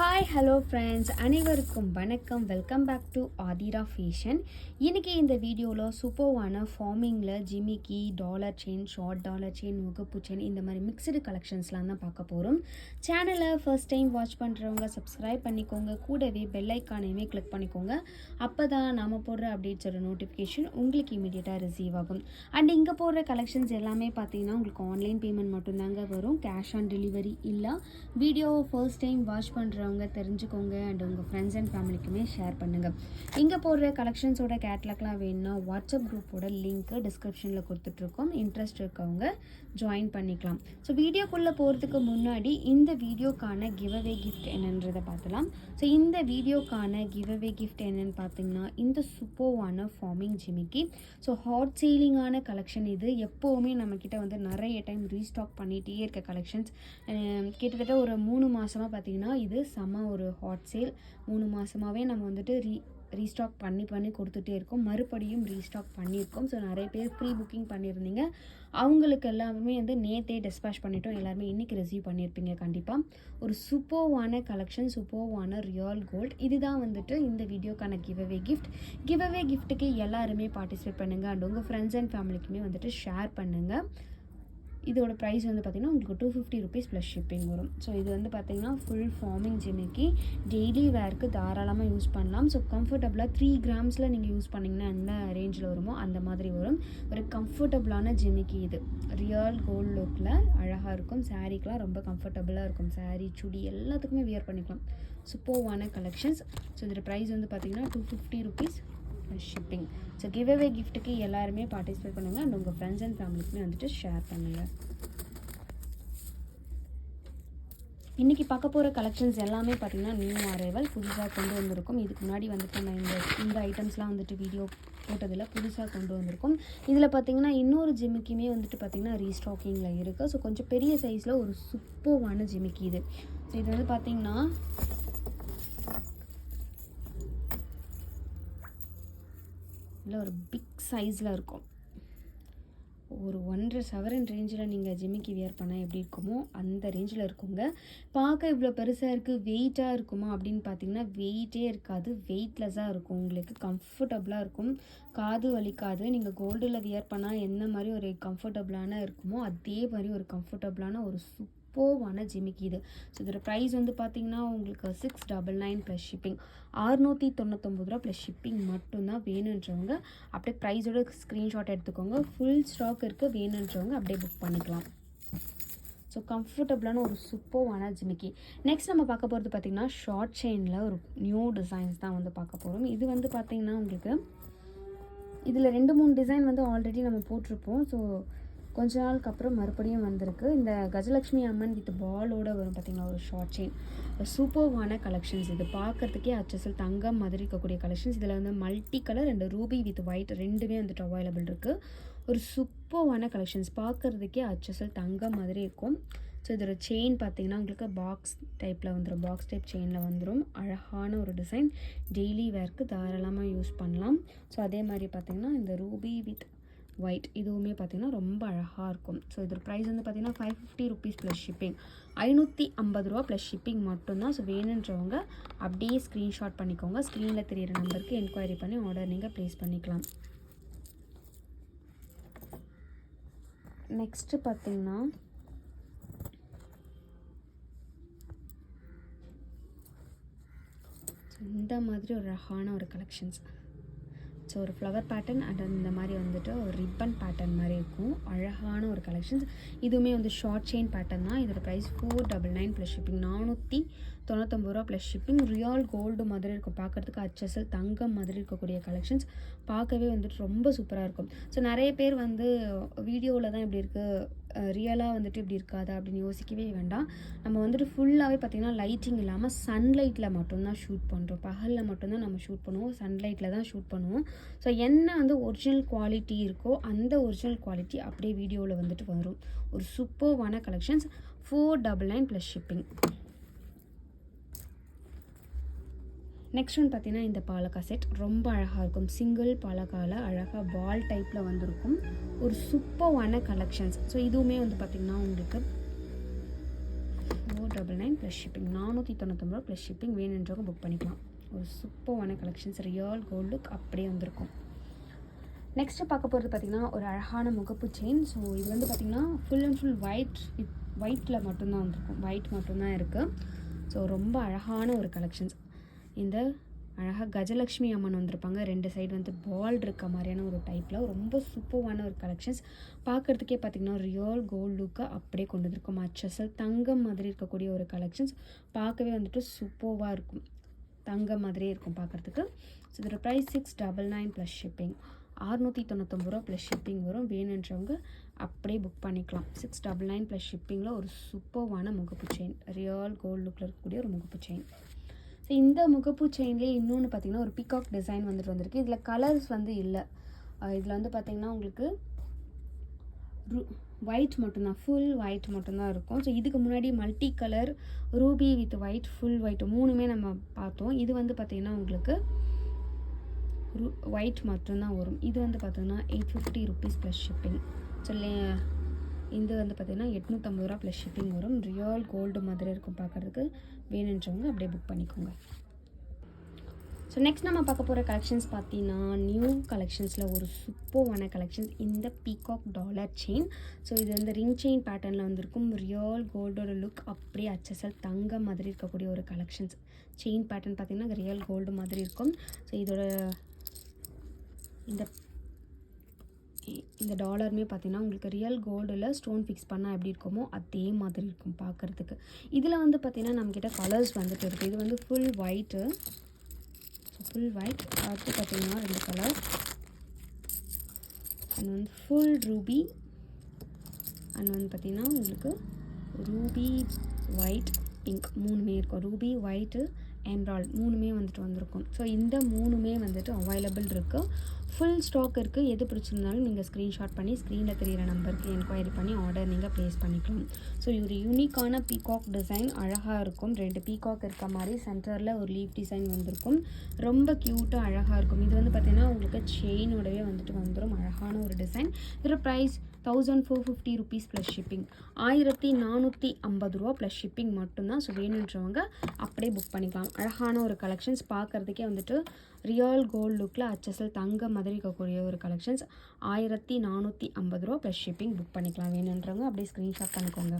Hi hello friends அனைவருக்கும் வணக்கம். Welcome back to Aathira fashion இன்றைக்கி இந்த வீடியோவில் சூப்பர்வான ஃபார்மிங்கில் ஜிமிக்கி dollar chain short dollar chain முகப்பு செயின் இந்த மாதிரி மிக்சடு கலெக்ஷன்ஸ்லாம் தான் பார்க்க போகிறோம் சேனலை ஃபர்ஸ்ட் டைம் வாட்ச் பண்ணுறவங்க சப்ஸ்கிரைப் பண்ணிக்கோங்க. கூடவே பெல்லைக்கானையுமே கிளிக் பண்ணிக்கோங்க. அப்போ தான் நாம் போடுற அப்டேட்ஸோட நோட்டிஃபிகேஷன் உங்களுக்கு இமீடியட்டாக ரிசீவ் ஆகும். அண்ட் இங்கே போடுற கலெக்ஷன்ஸ் எல்லாமே பார்த்தீங்கன்னா உங்களுக்கு ஆன்லைன் பேமெண்ட் மட்டும்தாங்க வரும். கேஷ் ஆன் டெலிவரி இல்லை. வீடியோ ஃபர்ஸ்ட் டைம் வாட்ச் பண்ணுறவங்க தெரிஞ்சுக்கோங்க அண்ட் உங்கள் ஃப்ரெண்ட்ஸ் அண்ட் ஃபேமிலிக்குமே ஷேர் பண்ணுங்கள் இங்கே போடுற கலெக்ஷன்ஸோட கேட்லாக்லாம் வேணும்னா வாட்ஸ்அப் குரூப்போட லிங்க்கு டிஸ்கிரிப்ஷனில் கொடுத்துட்ருக்கோம். இன்ட்ரெஸ்ட் இருக்கவங்க ஜாயின் பண்ணிக்கலாம். ஸோ வீடியோக்குள்ளே போகிறதுக்கு முன்னாடி இந்த வீடியோக்கான கிவ்அவே கிஃப்ட் என்னன்றதை பார்த்துலாம். ஸோ இந்த வீடியோக்கான கிவ்அவே கிஃப்ட் என்னென்னு பார்த்தீங்கன்னா இந்த சூப்பர்வான ஃபார்மிங் ஜிமிக்கி. ஸோ ஹாட் சீலிங்கான கலெக்ஷன் இது. எப்போவுமே நம்மக்கிட்ட வந்து நிறைய டைம் ரீஸ்டாக் பண்ணிகிட்டே இருக்க கலெக்ஷன்ஸ் கிட்டத்தட்ட ஒரு மூணு மாதமாக பார்த்தீங்கன்னா இது செம்ம ஒரு ஹாட் சேல் மூணு மாதமாகவே நம்ம வந்துட்டு ரீ ரீஸ்டாக் பண்ணி பண்ணி கொடுத்துட்டே இருக்கோம். மறுபடியும் ரீஸ்டாக் பண்ணியிருக்கோம். ஸோ நிறைய பேர் ப்ரீ புக்கிங் பண்ணியிருந்தீங்க. அவங்களுக்கு எல்லாமே வந்து நேத்தே டிஸ்பேச் பண்ணிட்டோம். எல்லாருமே இன்றைக்கி ரிசீவ் பண்ணியிருப்பீங்க கண்டிப்பாக ஒரு சூப்பர்வான கலெக்ஷன் சூப்பர்வான ரியல் கோல்ட் இதுதான் வந்துட்டு இந்த வீடியோக்கான கிவ்அவே கிஃப்ட் கிவ்அவே கிஃப்ட்டுக்கு எல்லாருமே பார்ட்டிசிபேட் பண்ணுங்கள் அண்ட் உங்கள் ஃப்ரெண்ட்ஸ் அண்ட் ஃபேமிலிக்குமே வந்துட்டு ஷேர் பண்ணுங்கள் இதோட ப்ரைஸ் வந்து பார்த்திங்கன்னா உங்களுக்கு two fifty rupees plus shipping வரும். ஸோ இது வந்து பார்த்திங்கன்னா ஃபுல் ஃபார்மிங் ஜிமிக்கி. டெய்லி வேர்க்கு தாராளமாக யூஸ் பண்ணலாம். ஸோ கம்ஃபர்டபுளாக த்ரீ கிராம்ஸில் நீங்கள் யூஸ் பண்ணிங்கன்னா என்ன ரேஞ்சில் வருமோ அந்த மாதிரி வரும். ஒரு கம்ஃபர்டபுளான ஜிமிக்கி இது. ரியல் கோல்ட் லுக்கில் அழகாக இருக்கும். சாரீக்கெலாம் ரொம்ப கம்ஃபர்டபுளாக இருக்கும். சாரீ சுடி எல்லாத்துக்குமே வியர் பண்ணிக்கலாம். சூப்பர்வான கலெக்ஷன்ஸ் ஸோ இதோட ப்ரைஸ் வந்து பார்த்திங்கன்னா two fifty rupees shipping so give away கிஃப்ட்டுக்கு எல்லாருமே பார்ட்டிசிபேட் பண்ணுங்கள் அண்ட் உங்கள் ஃப்ரெண்ட்ஸ் அண்ட் ஃபேமிலிக்குமே வந்துட்டு ஷேர் பண்ணுங்கள் இன்றைக்கி பார்க்க போகிற கலெக்ஷன்ஸ் எல்லாமே பார்த்திங்கன்னா நியூ அரைவல் புதுசாக கொண்டு வந்திருக்கும். இதுக்கு முன்னாடி வந்துட்டு நான் இந்த இந்த ஐட்டம்ஸ்லாம் வந்துட்டு வீடியோ போட்டதில் புதுசாக கொண்டு வந்திருக்கும். இதில் பார்த்திங்கன்னா இன்னொரு ஜிமிக்கியுமே வந்துட்டு பார்த்திங்கன்னா ரீஸ்டாக்கிங்கில் இருக்குது ஸோ கொஞ்சம் பெரிய சைஸில் ஒரு சூப்பர்வான ஜிமிக்கி இது. ஸோ இது வந்து பார்த்திங்கன்னா இல்லை ஒரு பிக் சைஸில் இருக்கும். ஒரு ஒன்றரை சவரன் ரேஞ்சில் நீங்கள் ஜிம்மிக்கு வியர் பண்ணால் எப்படி இருக்குமோ அந்த ரேஞ்சில் இருக்குங்க. பார்க்க இவ்வளோ பெருசாக இருக்குது வெயிட்டாக இருக்குமா அப்படின்னு பார்த்தீங்கன்னா வெயிட்டே இருக்காது வெயிட்லெஸ்ஸாக இருக்கும். உங்களுக்கு கம்ஃபர்டபுளாக இருக்கும். காது வலிக்காது. நீங்கள் கோல்டில் வியர் பண்ணால் என்ன மாதிரி ஒரு கம்ஃபர்டபுளான இருக்குமோ அதே மாதிரி ஒரு கம்ஃபர்டபுளான ஒரு சூப் சூப்பர்வான ஜிமிக்கி இது. ஸோ இதோட ப்ரைஸ் வந்து பார்த்தீங்கன்னா உங்களுக்கு six double nine plus shipping அறுநூற்றி தொண்ணூத்தொம்பது ரூபா ப்ளஸ் ஷிப்பிங் மட்டும்தான் வேணுன்றவங்க அப்படியே ப்ரைஸோட ஸ்க்ரீன்ஷாட் எடுத்துக்கோங்க. ஃபுல் ஸ்டாக் இருக்குது வேணுன்றவங்க அப்படியே புக் பண்ணிக்கலாம். ஸோ கம்ஃபர்டபுளான ஒரு சூப்பர்வான ஜிமிக்கி. நெக்ஸ்ட் நம்ம பார்க்க போகிறது பார்த்திங்கன்னா ஷார்ட் செயினில் ஒரு நியூ டிசைன்ஸ் தான் வந்து பார்க்க போகிறோம் இது வந்து பார்த்திங்கன்னா உங்களுக்கு இதில் ரெண்டு மூணு டிசைன் வந்து ஆல்ரெடி நம்ம போட்டிருப்போம். ஸோ கொஞ்ச நாளுக்கு அப்புறம் மறுபடியும் வந்திருக்கு. இந்த கஜலக்ஷ்மி அம்மன் வித் பாலோட வரும் பார்த்தீங்களா ஒரு ஷார்ட் செயின் சூப்பர்வான கலெக்ஷன்ஸ் இது. பார்க்குறதுக்கே அச்சசல் தங்கம் மாதிரி இருக்கக்கூடிய கலெக்ஷன்ஸ் இதில் வந்து multi colour and ruby with white ரெண்டுமே வந்துட்டு அவைலபிள் இருக்குது ஒரு சூப்பர்வான கலெக்ஷன்ஸ் பார்க்குறதுக்கே அச்சசல் தங்கம் மாதிரி இருக்கும். ஸோ இதோட செயின் பார்த்தீங்கன்னா உங்களுக்கு பாக்ஸ் டைப்பில் வந்துடும் பாக்ஸ் டைப் செயினில் வந்துடும் அழகான ஒரு டிசைன் டெய்லி வேர்க்கு தாராளமாக யூஸ் பண்ணலாம். ஸோ அதே மாதிரி பார்த்தீங்கன்னா இந்த ரூபி வித் ஒயிட் இதுவுமே பார்த்திங்கன்னா ரொம்ப அழகாக இருக்கும். ஸோ இதோட ப்ரைஸ் வந்து பார்த்திங்கன்னா five fifty rupees plus shipping ஐநூற்றி ஐம்பது ரூபா ப்ளஸ் ஷிப்பிங் மட்டும்தான். ஸோ வேணுன்றவங்க அப்படியே ஸ்க்ரீன்ஷாட் பண்ணிக்கோங்க. ஸ்க்ரீனில் தெரியிற நம்பருக்கு என்கொயரி பண்ணி ஆர்டர் நீங்கள் ப்ளேஸ் பண்ணிக்கலாம். நெக்ஸ்ட்டு பார்த்திங்கன்னா இந்த மாதிரி ஒரு அழகான ஒரு கலெக்ஷன்ஸ் ஸோ ஒரு ஃப்ளவர் பேட்டர்ன் அண்ட் இந்த மாதிரி வந்துட்டு ஒரு ரிப்பன் பேட்டர்ன் மாதிரி இருக்கும். அழகான ஒரு கலெக்ஷன்ஸ் இதுவுமே வந்து ஷார்ட் செயின் பேட்டர்ன் தான். இதோட price four double nine plus shipping நானூற்றி தொண்ணூத்தொம்பது ரூபா ப்ளஸ் ஷிப்பிங் ரியல் கோல்டு மாதிரி இருக்கும். பார்க்குறதுக்கு அச்சசல் தங்கம் மாதிரி இருக்கக்கூடிய கலெக்ஷன்ஸ் பார்க்கவே வந்துட்டு ரொம்ப சூப்பராக இருக்கும். ஸோ நிறைய பேர் வந்து வீடியோவில் தான் இப்படி இருக்குது ரியலாக வந்துட்டு இப்படி இருக்காதா அப்படின்னு யோசிக்கவே வேண்டாம். நம்ம வந்துட்டு ஃபுல்லாகவே பார்த்திங்கன்னா லைட்டிங் இல்லாமல் சன்லைட்டில் மட்டும்தான் ஷூட் பண்ணுறோம் பகலில் மட்டும்தான் நம்ம ஷூட் பண்ணுவோம். சன்லைட்டில் தான் ஷூட் பண்ணுவோம். ஸோ என்ன வந்து ஒரிஜினல் குவாலிட்டி இருக்கோ அந்த ஒரிஜினல் குவாலிட்டி அப்படியே வீடியோவில் வந்துட்டு வரும். ஒரு சூப்பர்வான collections four double nine plus shipping next one பார்த்தீங்கன்னா இந்த பாலக்கா செட் ரொம்ப அழகாக இருக்கும். சிங்கிள் பாலக்காவில் அழகாக பால் டைப்பில் வந்திருக்கும். ஒரு சூப்பர்வான கலெக்ஷன்ஸ் ஸோ இதுவுமே வந்து பார்த்திங்கன்னா உங்களுக்கு four double nine plus shipping நானூற்றி தொண்ணூத்தொம்பது ரூபா ப்ளஸ் ஷிப்பிங் வேணுன்றவங்க புக் பண்ணிக்கலாம். ஒரு சூப்பரான கலெக்ஷன்ஸ் ரியல் கோல்ட் லுக் அப்படியே வந்திருக்கும். நெக்ஸ்ட்டு பார்க்க போகிறது பார்த்திங்கன்னா ஒரு அழகான முகப்பு செயின் ஸோ இது வந்து பார்த்திங்கன்னா full and full white with ஒயிட்டில் மட்டும்தான் வந்திருக்கும். ஒயிட் மட்டும்தான் இருக்குது ஸோ ரொம்ப அழகான ஒரு கலெக்ஷன்ஸ் இந்த அழகாக கஜலக்ஷ்மி அம்மன் வந்திருப்பாங்க. ரெண்டு சைடு வந்து பால் இருக்க மாதிரியான ஒரு டைப்பில் ரொம்ப சூப்பர்வான ஒரு கலெக்ஷன்ஸ் பார்க்குறதுக்கே பார்த்திங்கன்னா ரியல் கோல்டு லுக்கை அப்படியே கொண்டு வந்திருக்கோம். அச்சசல் தங்கம் மாதிரி இருக்கக்கூடிய ஒரு கலெக்ஷன்ஸ் பார்க்கவே வந்துட்டு சூப்பர்வாக இருக்கும். தங்கம் மாதிரியே இருக்கும் பார்க்குறதுக்கு ஸோ இதோட price six double nine plus shipping ஆறுநூற்றி தொண்ணூத்தொம்பது ரூபா ப்ளஸ் ஷிப்பிங் வரும். வேணுன்றவங்க அப்படியே புக் பண்ணிக்கலாம். சிக்ஸ் டபுள் நைன் ப்ளஸ் ஷிப்பிங்கில் ஒரு சூப்பர்வான முகப்பு செயின் ரியல் கோல்டு லுக்கில் இருக்கக்கூடிய ஒரு முகப்பு செயின் ஸோ இந்த முகப்பு செயின்லேயே இன்னொன்று பார்த்தீங்கன்னா ஒரு பிகாக் டிசைன் வந்துட்டு வந்திருக்கு. இதில் கலர்ஸ் வந்து இல்லை. இதில் வந்து பார்த்திங்கன்னா உங்களுக்கு ஒயிட் மட்டும்தான். ஃபுல் ஒயிட் மட்டும்தான் இருக்கும். ஸோ இதுக்கு முன்னாடி multi colour ruby with white full white மூணுமே நம்ம பார்த்தோம். இது வந்து பார்த்திங்கன்னா உங்களுக்கு ரூ ஒயிட் மட்டும்தான் வரும். இது வந்து பார்த்தீங்கன்னா eight fifty rupees plus shipping so இது வந்து பார்த்திங்கன்னா எட்நூற்றம்பது ரூபா ப்ளஸ் ஷிப்பிங் வரும். ரியல் கோல்டு மாதிரி இருக்கும் பார்க்குறதுக்கு. வேணுன்றவங்க அப்படியே புக் பண்ணிக்கோங்க. ஸோ நெக்ஸ்ட் நம்ம பார்க்க போகிற கலெக்ஷன்ஸ் பார்த்தீங்கன்னா நியூ கலெக்ஷன்ஸில் ஒரு சூப்பர்வான கலெக்ஷன்ஸ் இந்த பீகாக் டாலர் செயின் ஸோ இது வந்து ரிங் செயின் பேட்டர்னில் வந்திருக்கும். ரியல் கோல்டோட லுக் அப்படியே அச்சசல் தங்க மாதிரி இருக்கக்கூடிய ஒரு கலெக்ஷன்ஸ் செயின் பேட்டர்ன் பார்த்தீங்கன்னா ரியல் கோல்டு மாதிரி இருக்கும். ஸோ இதோட இந்த இந்த டாலருமே பார்த்தீங்கன்னா உங்களுக்கு ரியல் கோல்டில் ஸ்டோன் ஃபிக்ஸ் பண்ணால் எப்படி இருக்குமோ அதே மாதிரி இருக்கும் பார்க்குறதுக்கு இதில் வந்து பார்த்தீங்கன்னா நம்மக்கிட்ட கலர்ஸ் வந்துட்டு இருக்குது இது வந்து ஃபுல் ஒயிட்டு ஃபுல் ஒயிட் அடுத்து பார்த்தீங்கன்னா ரெண்டு கலர் அண்ட் வந்து ஃபுல் ரூபி அண்ட் வந்து பார்த்திங்கன்னா உங்களுக்கு ரூபி ஒயிட் பிங்க் மூணுமே இருக்கும். ரூபி ஒயிட்டு எம்ராய்ட் மூணுமே வந்துட்டு வந்திருக்கும். ஸோ இந்த மூணுமே வந்துட்டு அவைலபிள் இருக்குது ஃபுல் ஸ்டாக் இருக்குது எது பிடிச்சிருந்தாலும் நீங்கள் ஸ்க்ரீன்ஷாட் பண்ணி ஸ்க்ரீனில் தெரியிற நம்பருக்கு என்கொயரி பண்ணி ஆர்டர் நீங்கள் ப்ளேஸ் பண்ணிக்கலாம். ஸோ ஒரு யூனிக்கான பீகாக் டிசைன் அழகாக இருக்கும். ரெண்டு பீகாக் இருக்க மாதிரி சென்டரில் ஒரு லீஃப் டிசைன் வந்திருக்கும். ரொம்ப க்யூட்டாக அழகாக இருக்கும். இது வந்து பார்த்திங்கன்னா உங்களுக்கு செயினோடவே வந்துட்டு வந்துடும் அழகான ஒரு டிசைன் இதோட price thousand four fifty rupees plus shipping ஆயிரத்தி நானூற்றி ஐம்பது ரூபா ப்ளஸ் ஷிப்பிங் மட்டும்தான். ஸோ வேணுன்றவங்க அப்படியே புக் பண்ணிக்கலாம். அழகான ஒரு கலெக்ஷன்ஸ் பார்க்குறதுக்கே வந்துட்டு ரியல் கோல்ட் லுக்கில் அச்சசல் தங்க மாதிரி இருக்கக்கூடிய ஒரு கலெக்ஷன்ஸ் ஆயிரத்தி நானூற்றி ஐம்பது ரூபா ப்ளஸ் ஷிப்பிங் புக் பண்ணிக்கலாம். வேணுன்றவங்க அப்படியே ஸ்க்ரீன்ஷாட் பண்ணிக்கோங்க.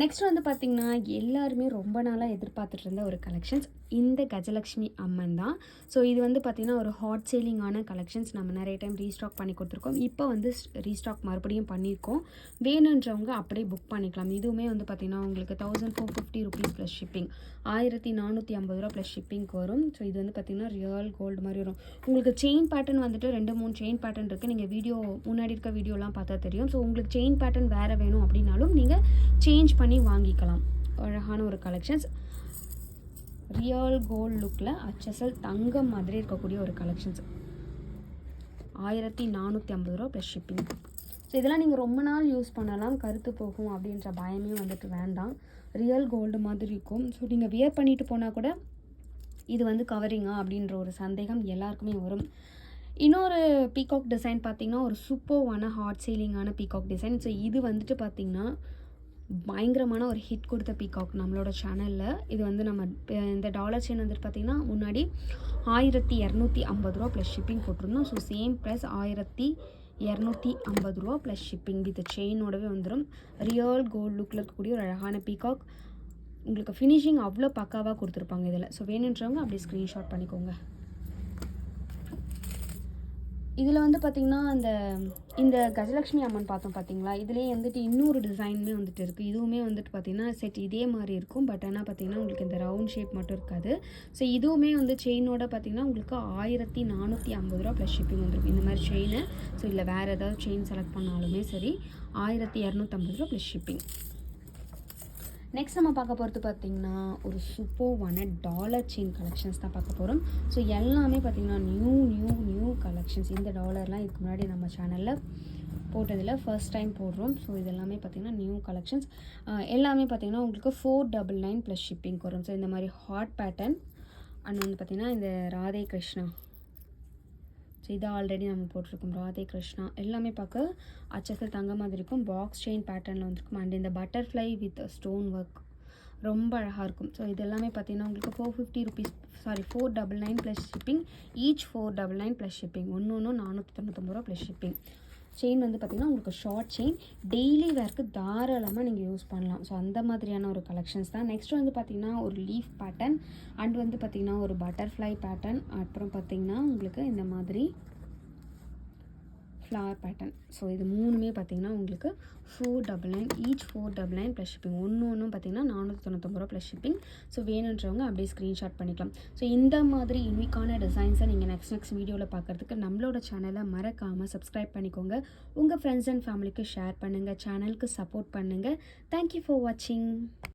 நெக்ஸ்ட் வந்து பார்த்திங்கன்னா எல்லாருமே ரொம்ப நாளாக எதிர்பார்த்துட்டு இருந்த ஒரு கலெக்ஷன்ஸ் இந்த கஜலக்ஷ்மி அம்மன் தான். ஸோ இது வந்து பார்த்திங்கன்னா ஒரு ஹாட் சேலிங்கான கலெக்ஷன்ஸ் நம்ம நிறைய டைம் ரீஸ்டாக் பண்ணி கொடுத்துருக்கோம். இப்போ வந்து ரீஸ்டாக் மறுபடியும் பண்ணியிருக்கோம். வேணுன்றவங்க அப்படியே புக் பண்ணிக்கலாம். இதுவுமே வந்து பார்த்திங்கன்னா உங்களுக்கு thousand four fifty rupees plus shipping ஆயிரத்தி நானூற்றி ஐம்பது ரூபா ப்ளஸ் ஷிப்பிங்க்கு வரும். ஸோ இது வந்து பார்த்திங்கன்னா ரியல் கோல்டு மாதிரி வரும். உங்களுக்கு செயின் பேட்டர்ன் வந்துட்டு ரெண்டு மூணு செயின் பேட்டர்ன் இருக்குது நீங்கள் வீடியோ முன்னாடி இருக்க வீடியோலாம் பார்த்தா தெரியும். ஸோ உங்களுக்கு செயின் பேட்டர்ன் வேறு வேணும் அப்படின்னாலும் நீங்கள் சேஞ்ச் பண்ணி வாங்கிக்கலாம். அழகான ஒரு கலெக்ஷன்ஸ் ரியல் கோல்ட் லுக்கில் அச்சசல் தங்கம் மாதிரி இருக்கக்கூடிய ஒரு கலெக்ஷன்ஸ் ஆயிரத்தி நானூற்றி ஐம்பது ரூபா ப்ளஸ் ஷிப்பிங் ஸோ இதெல்லாம் நீங்கள் ரொம்ப நாள் யூஸ் பண்ணலாம். கருத்து போகும் அப்படின்ற பயமே வந்துட்டு வேண்டாம். ரியல் கோல்டு மாதிரி இருக்கும். ஸோ நீங்கள் வியர் பண்ணிட்டு போனால் கூட இது வந்து கவரிங்கா அப்படின்ற ஒரு சந்தேகம் எல்லாருக்குமே வரும். இன்னொரு பீகாக் டிசைன் பார்த்தீங்கன்னா ஒரு சூப்பர்வான ஹாட் சீலிங்கான பீகாக் டிசைன் ஸோ இது வந்துட்டு பார்த்தீங்கன்னா பயங்கரமான ஒரு ஹிட் கொடுத்த பீகாக் நம்மளோட சேனலில் இது வந்து நம்ம இந்த டாலர் செயின் வந்துட்டு பார்த்திங்கன்னா முன்னாடி ஆயிரத்தி இரநூத்தி ஐம்பது ரூபா ப்ளஸ் ஷிப்பிங் போட்டிருந்தோம். ஸோ சேம் ப்ரைஸ் ஆயிரத்தி இரநூத்தி ஐம்பது ரூபா ப்ளஸ் ஷிப்பிங் வித் செயினோடவே வந்துடும் ரியல் கோல்ட் லுக்கில் இருக்கக்கூடிய ஒரு அழகான பீகாக் உங்களுக்கு ஃபினிஷிங் அவ்வளோ பக்காவாக கொடுத்துருப்பாங்க இதில். ஸோ வேணுன்றவங்க அப்படியே ஸ்க்ரீன்ஷாட் பண்ணிக்கோங்க. இதில் வந்து பார்த்திங்கன்னா அந்த இந்த கஜலக்ஷ்மி அம்மன் பார்த்தோம் பார்த்தீங்களா இதுலேயே வந்துட்டு இன்னொரு டிசைனுமே வந்துட்டு இருக்குது இதுவுமே வந்துட்டு பார்த்திங்கன்னா செட் இதே மாதிரி இருக்கும். பட் ஆனால் பார்த்திங்கன்னா உங்களுக்கு இந்த ரவுண்ட் ஷேப் மட்டும் இருக்காது. ஸோ இதுவுமே வந்து செயினோட பார்த்திங்கன்னா உங்களுக்கு ஆயிரத்தி நானூற்றி ஐம்பது ரூபா ப்ளஸ் ஷிப்பிங் வந்துருக்கும் இந்த மாதிரி செயின் ஸோ இல்லை வேறு ஏதாவது செயின் செலக்ட் பண்ணாலுமே சரி ஆயிரத்தி இரநூத்தம்பது ரூபா ப்ளஸ் ஷிப்பிங் நெக்ஸ்ட் நம்ம பார்க்க போகிறது பார்த்திங்கன்னா ஒரு சூப்பர்வான டாலர் செயின் கலெக்ஷன்ஸ் தான் பார்க்க போகிறோம் ஸோ எல்லாமே பார்த்திங்கன்னா நியூ நியூ நியூ கலெக்ஷன்ஸ் இந்த டாலர்லாம் இதுக்கு முன்னாடி நம்ம சேனலில் போட்டதில் ஃபர்ஸ்ட் டைம் போடுறோம். ஸோ இது எல்லாமே நியூ கலெக்ஷன்ஸ் எல்லாமே பார்த்திங்கன்னா உங்களுக்கு four double nine plus shipping வரும். ஸோ இந்த மாதிரி ஹாட் பேட்டர்ன் அண்ட் வந்து பார்த்தீங்கன்னா இந்த ராதே கிருஷ்ணா. ஸோ இது ஆல்ரெடி நம்ம போட்டிருக்கோம். ராதே கிருஷ்ணா எல்லாமே பார்க்க அச்சத்தில் தங்க மாதிரி இருக்கும். பாக்ஸ் செயின் பேட்டர்னில் வந்துருக்கும். அண்ட் இந்த பட்டர்ஃப்ளை வித் ஸ்டோன் ஒர்க் ரொம்ப அழகாக இருக்கும். ஸோ இது எல்லாமே பார்த்தீங்கன்னா உங்களுக்கு four fifty rupees sorry four double nine plus shipping each four double nine plus shipping ஒன்று ஒன்று நானூற்றி தொண்ணூற்றம்பது ரூபா ப்ளஸ் ஷிப்பிங் செயின் வந்து பார்த்திங்கன்னா உங்களுக்கு ஷார்ட் செயின் டெய்லி வேர்க்கு தாராளமாக நீங்கள் யூஸ் பண்ணலாம். ஸோ அந்த மாதிரியான ஒரு கலெக்ஷன்ஸ் தான். நெக்ஸ்ட் வந்து பார்த்திங்கன்னா ஒரு லீஃப் பேட்டர்ன் அண்ட் வந்து பார்த்திங்கன்னா ஒரு பட்டர்ஃப்ளை பேட்டர்ன் அப்புறம் பார்த்திங்கன்னா உங்களுக்கு இந்த மாதிரி ஃப்ளவர் பேட்டர்ன் ஸோ இது மூணுமே பார்த்தீங்கன்னா உங்களுக்கு four double nine each four double nine plus shipping ஒன்று ஒன்றும் பார்த்தீங்கன்னா நானூற்றி தொண்ணூத்தொம்பது ரூபா ப்ளஸ் ஷிப்பிங் ஸோ வேணுன்றவங்க அப்படியே ஸ்க்ரீன்ஷாட் பண்ணிக்கலாம். ஸோ இந்த மாதிரி யூனிக்கான டிசைன்ஸை நீங்கள் நெக்ஸ்ட் நெக்ஸ்ட் வீடியோவில் பார்க்குறதுக்கு நம்மளோட சேனலை மறக்காமல் சப்ஸ்கிரைப் பண்ணிக்கோங்க. உங்கள் ஃப்ரெண்ட்ஸ் அண்ட் ஃபேமிலிக்கு ஷேர் பண்ணுங்கள் சேனலுக்கு சப்போர்ட் பண்ணுங்கள் தேங்க்யூ ஃபார் வாட்சிங்